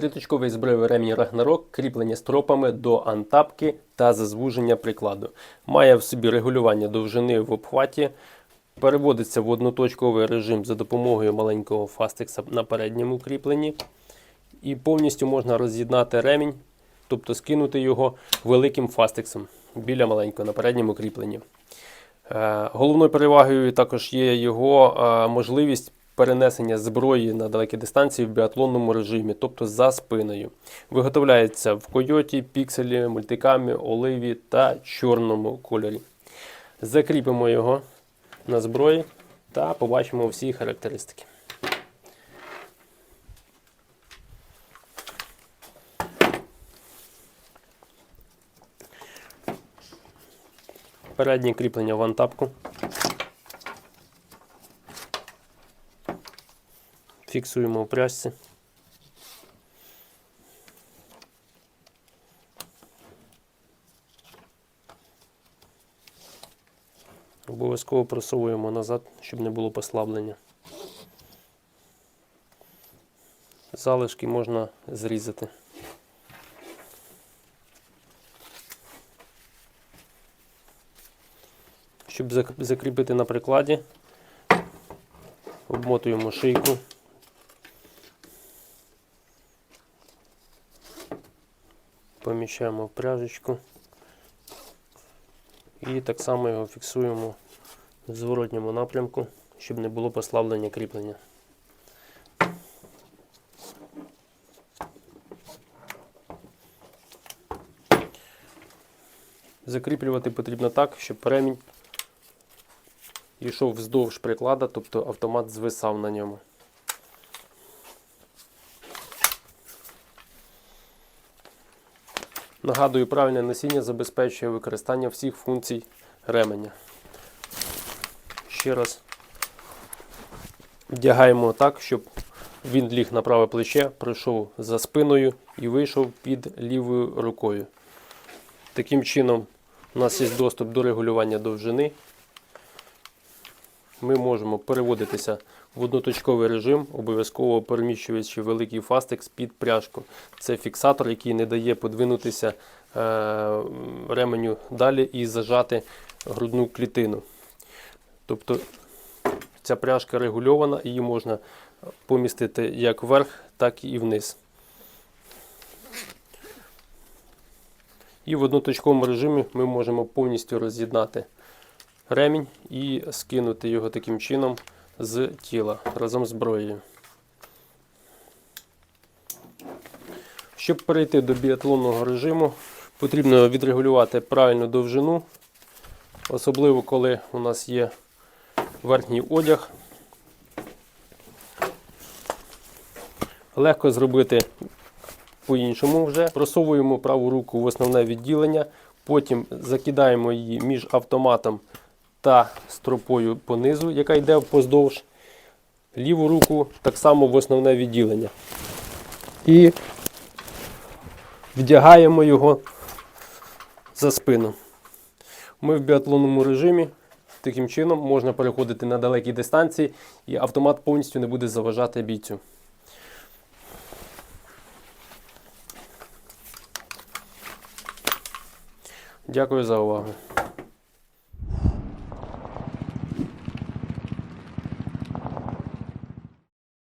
Триточковий зброєвий ремінь Рагнарок, кріплення стропами до антапки та зазвуження прикладу. Має в собі регулювання довжини в обхваті, переводиться в одноточковий режим за допомогою маленького фастекса на передньому кріпленні. І повністю можна роз'єднати ремінь, тобто скинути його великим фастексом біля маленького на передньому кріпленні. Е, Головною перевагою також є його е, можливість перенесення зброї на далекі дистанції в біатлонному режимі, тобто за спиною. Виготовляється в койоті, пікселі, мультикамі, оливі та чорному кольорі. Закріпимо його на зброї та побачимо всі характеристики. Переднє кріплення в Фіксуємо у пряжці. Обов'язково просовуємо назад, щоб не було послаблення. Залишки можна зрізати. Щоб закріпити на прикладі, обмотуємо шийку. Поміщаємо в пряжечку. І так само його фіксуємо в зворотньому напрямку, щоб не було послаблення кріплення. Закріплювати потрібно так, щоб ремінь йшов вздовж приклада, тобто автомат звисав на ньому. Нагадую, правильне носіння забезпечує використання всіх функцій ременя. Ще раз вдягаємо так, щоб він ліг на праве плече, пройшов за спиною і вийшов під лівою рукою. Таким чином, у нас є доступ до регулювання довжини. Ми можемо переводитися в одноточковий режим, обов'язково переміщуючи великий фастекс під пряжку. Це фіксатор, який не дає подвинутися е, ременю далі і зажати грудну клітину. Тобто ця пряжка регульована, її можна помістити як вверх, так і вниз. І в одноточковому режимі ми можемо повністю роз'єднати ремінь і скинути його таким чином з тіла разом з зброєю. Щоб перейти до біатлонного режиму, потрібно відрегулювати правильну довжину, особливо коли у нас є верхній одяг. Легко зробити по-іншому вже. Просовуємо праву руку в основне відділення, потім закидаємо її між автоматом та стропою понизу, яка йде поздовж. Ліву руку так само в основне відділення. І вдягаємо його за спину. Ми в біатлонному режимі. Таким чином можна переходити на далекі дистанції і автомат повністю не буде заважати бійцю. Дякую за увагу.